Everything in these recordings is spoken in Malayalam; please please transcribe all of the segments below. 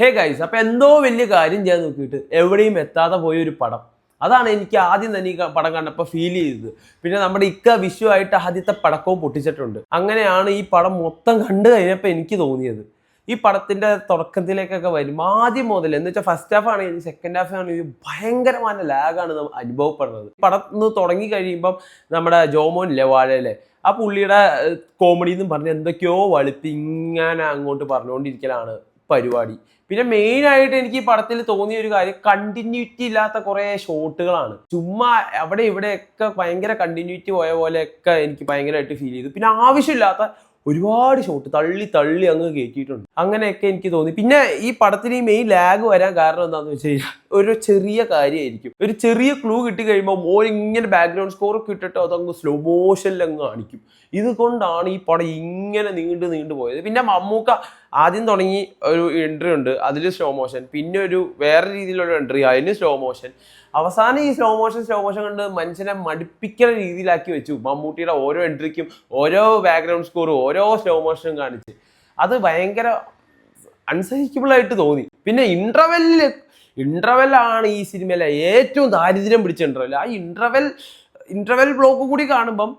ഹേ ഗൈസ് അപ്പൊ എന്തോ വലിയ കാര്യം ചെയ്യാൻ നോക്കിയിട്ട് എവിടെയും എത്താതെ പോയ ഒരു പടം. അതാണ് എനിക്ക് ആദ്യം തന്നെ ഈ പടം കണ്ടപ്പോൾ ഫീൽ ചെയ്തത്. പിന്നെ നമ്മുടെ ഇക്ക വിഷുവായിട്ട് ആദ്യത്തെ പടക്കവും പൊട്ടിച്ചിട്ടുണ്ട്. അങ്ങനെയാണ് ഈ പടം മൊത്തം കണ്ടു കഴിഞ്ഞപ്പോൾ എനിക്ക് തോന്നിയത്. ഈ പടത്തിന്റെ തുടക്കത്തിലേക്കൊക്കെ വരും. ആദ്യം മുതൽ എന്ന് വെച്ചാൽ ഫസ്റ്റ് ഹാഫ് ആണെങ്കിൽ സെക്കൻഡ് ഹാഫ് ആണെങ്കിൽ ഭയങ്കരമായ ലാഗാണ് നമ്മൾ അനുഭവപ്പെടുന്നത്. പടം ഒന്ന് തുടങ്ങി കഴിയുമ്പം നമ്മുടെ ജോമോൻ വാഴയിലെ ആ പുള്ളിയുടെ കോമഡി എന്നും പറഞ്ഞ് എന്തൊക്കെയോ വലുത്തി ഇങ്ങനെ അങ്ങോട്ട് പറഞ്ഞുകൊണ്ടിരിക്കലാണ്. പരിപാടി. പിന്നെ മെയിൻ ആയിട്ട് എനിക്ക് ഈ പടത്തിൽ തോന്നിയ ഒരു കാര്യം കണ്ടിന്യൂറ്റി ഇല്ലാത്ത കുറെ ഷോട്ടുകളാണ് ചുമ്മാ അവിടെ ഇവിടെയൊക്കെ ഭയങ്കര കണ്ടിന്യൂറ്റി പോയ പോലെയൊക്കെ എനിക്ക് ഭയങ്കരമായിട്ട് ഫീൽ ചെയ്തു. പിന്നെ ആവശ്യമില്ലാത്ത ഒരുപാട് ഷോട്ട് തള്ളി തള്ളി അങ്ങ് കയറ്റിയിട്ടുണ്ട് അങ്ങനെയൊക്കെ എനിക്ക് തോന്നി. പിന്നെ ഈ പടത്തിന് ഈ മെയിൻ ലാഗ് വരാൻ കാരണം എന്താണെന്ന് വെച്ച് കഴിഞ്ഞാൽ ഒരു ചെറിയ കാര്യമായിരിക്കും. ഒരു ചെറിയ ക്ലൂ കിട്ടി കഴിയുമ്പോൾ മോൻ ഇങ്ങനെ ബാക്ക്ഗ്രൗണ്ട് സ്കോർ ഒക്കെ ഇട്ടിട്ട് അതങ്ങ് സ്ലോ മോഷനിൽ അങ്ങ് കാണിക്കും. ഇതുകൊണ്ടാണ് ഈ പടം ഇങ്ങനെ നീണ്ടു നീണ്ടു പോയത്. പിന്നെ മമ്മൂക്ക ആദ്യം തുടങ്ങി ഒരു എൻട്രി ഉണ്ട്. അതിൽ സ്ലോ മോഷൻ പിന്നെ ഒരു വേറെ രീതിയിലുള്ള എൻട്രി അതിന് സ്ലോ മോഷൻ അവസാനം ഈ സ്ലോ മോഷൻ സ്ലോ മോഷൻ കണ്ട് മനുഷ്യനെ മടുപ്പിക്കുന്ന രീതിയിലാക്കി വെച്ചു. മമ്മൂട്ടിയുടെ ഓരോ എൻട്രിക്കും ഓരോ ബാക്ക്ഗ്രൗണ്ട് സ്കോറും ഓരോ സ്ലോ മോഷനും കാണിച്ച്. അത് ഭയങ്കര അൺസഹിക്കബിൾ ആയിട്ട് തോന്നി. പിന്നെ ഇന്റർവെല്ലിൽ ഇന്റർവെൽ ആണ് ഈ സിനിമയിലെ ഏറ്റവും ദാരിദ്ര്യം പിടിച്ച ഇന്റർവെൽ ആ ഇന്റർവെൽ ഇന്റർവെൽ ബ്ലോക്ക് കൂടി കാണുമ്പം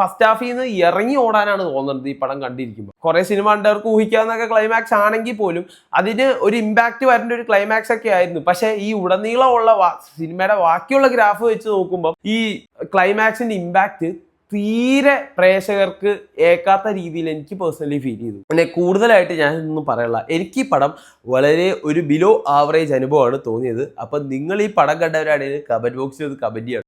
ഫസ്റ്റ് ഹാഫിൽ നിന്ന് ഇറങ്ങി ഓടാനാണ് തോന്നുന്നത് ഈ പടം കണ്ടിരിക്കുമ്പോൾ കുറെ സിനിമ കണ്ടവർക്ക് ഊഹിക്കാവുന്നൊക്കെ ക്ലൈമാക്സ് ആണെങ്കിൽ പോലും അതിന് ഒരു ഇമ്പാക്റ്റ് വരേണ്ട ഒരു ക്ലൈമാക്സ് ഒക്കെ ആയിരുന്നു. പക്ഷേ ഈ ഉടനീളമുള്ള സിനിമയുടെ ബാക്കിയുള്ള ഗ്രാഫ് വെച്ച് നോക്കുമ്പോൾ ഈ ക്ലൈമാക്സിന്റെ ഇമ്പാക്റ്റ് തീരെ പ്രേക്ഷകർക്ക് ഏക്കാത്ത രീതിയിൽ എനിക്ക് പേഴ്സണലി ഫീൽ ചെയ്തു. പിന്നെ കൂടുതലായിട്ട് ഞാൻ ഒന്നും പറയല്ല. എനിക്ക് ഈ പടം വളരെ ഒരു ബിലോ ആവറേജ് അനുഭവമാണ് തോന്നിയത്. അപ്പം നിങ്ങൾ ഈ പടം കണ്ടവരാണെങ്കിൽ കമന്റ് ബോക്സിൽ ഒന്ന് കമന്റ് ചെയ്യണം.